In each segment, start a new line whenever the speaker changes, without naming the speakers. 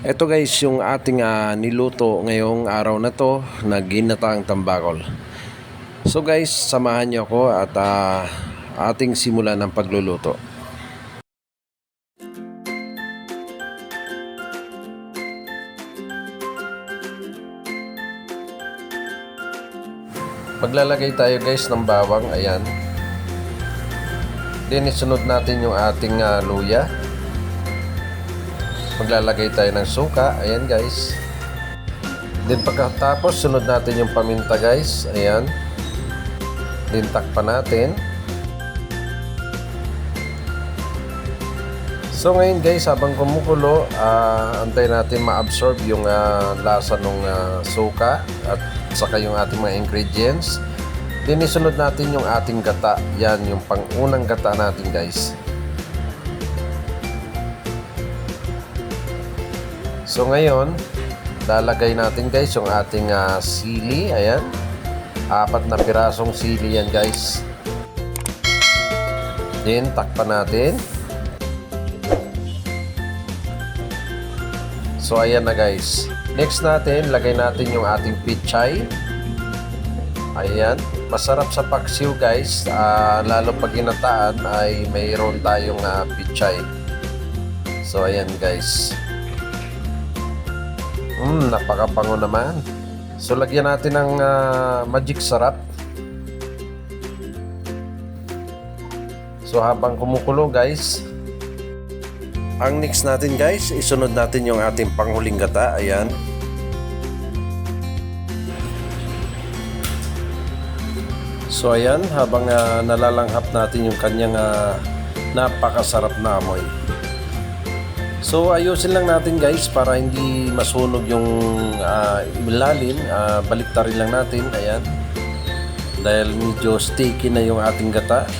Ito guys, yung ating ah, niluto ngayong araw na to na ginataang tambakol. So guys, samahan niyo ako at ah, ating simulan ng pagluluto. Maglalagay tayo guys ng bawang, ayan. Then isunod natin yung ating ah, luya. Maglalagay tayo ng suka, ayan guys. Then pagkatapos sunod natin yung paminta guys, ayan. Then takpan natin. So ngayon guys, habang kumukulo, ah, antay natin ma-absorb yung ah, lasa ng suka at saka yung ating mga ingredients. Then isunod natin yung ating gata. Yan yung pangunang gata natin guys. So ngayon, lalagay natin guys yung ating ah, sili. Ayan. Apat na pirasong sili yan guys. Then takpan natin. So ayan na guys. Next natin, lagay natin yung ating pichay. Ayan. Masarap sa paksiw guys. Ah, lalo pag ginataan ay mayroon tayong ah, pichay. So ayan guys. Mm, napakabango naman. So lagyan natin ng ah, magic sarap. So habang kumukulo guys, ang next natin guys, isunod natin yung ating panghuling gata. Ayan. So ayan, habang ah, nalalanghap natin yung kanyang ah, napakasarap na amoy. So ayusin lang natin guys para hindi masunog yung uh, ilalim. Uh, baliktarin lang natin. Ayan. Dahil medyo sticky na yung ating gata.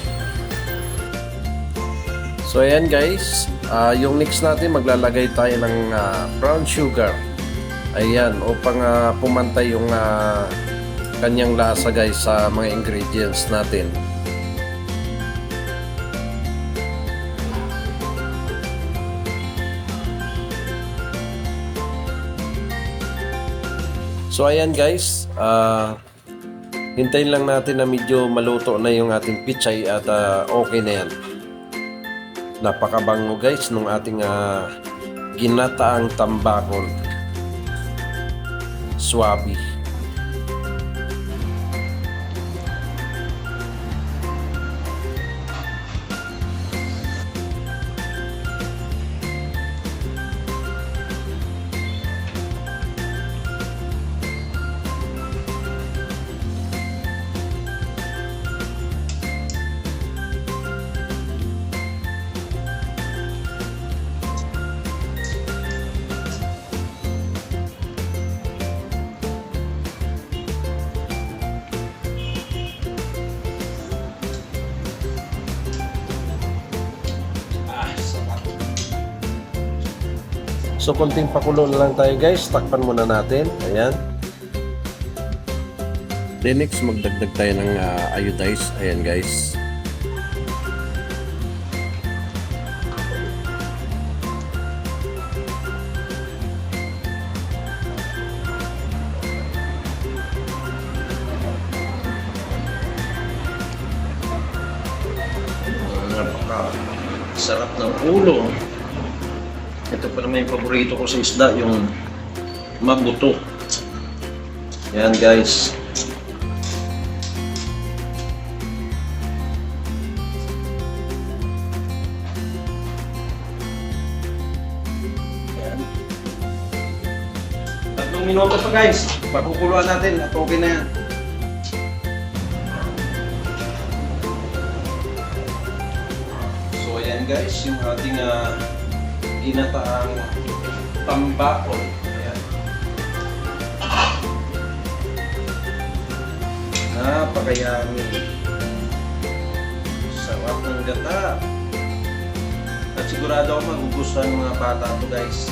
So ayan guys. Uh, yung next natin maglalagay tayo ng uh, brown sugar. Ayan. Upang uh, pumantay yung uh, kanyang lasa guys sa mga ingredients natin. So ayan guys, ah hintayin lang natin na medyo maluto na yung ating pichay at ah, okay na yan. Napakabango guys nung ating ah, ginataang tambakol. Swabe. So konting pakulo na lang tayo guys. Takpan muna natin. Ayan. Then next magdagdag tayo ng uh, iodized. Ayan guys. Napaka sarap ng ulo. Ito pa naman yung paborito ko sa isda, yung mabuto. Yan guys. Tatlong minuto pa guys. Pakukuluan natin at okay na yan. So ayan guys, yung ating ah, ginataang tambakol. Ayan. Napakayami. Sarap ng gata. At sigurado ako magugustuhan ng mga bata to guys.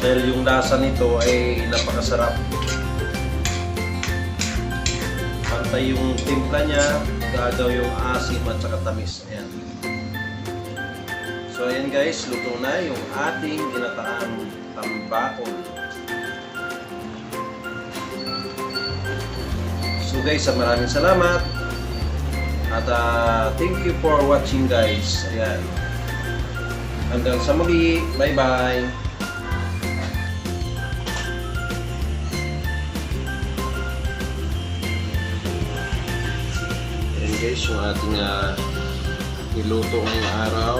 Dahil yung lasa nito ay napakasarap. Pantay yung timpla niya, gagaw yung asim at saka tamis. Ayan. So ayan guys, luto na yung ating ginataang tambakol. So guys, maraming salamat. At ah, thank you for watching guys. Ayan. Hanggang sa muli. Bye-bye. Guys, yung ating uh, niluto ngayong araw.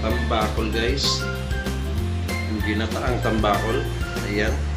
Tambakol guys. Yung ginataang tambakol. Ayan.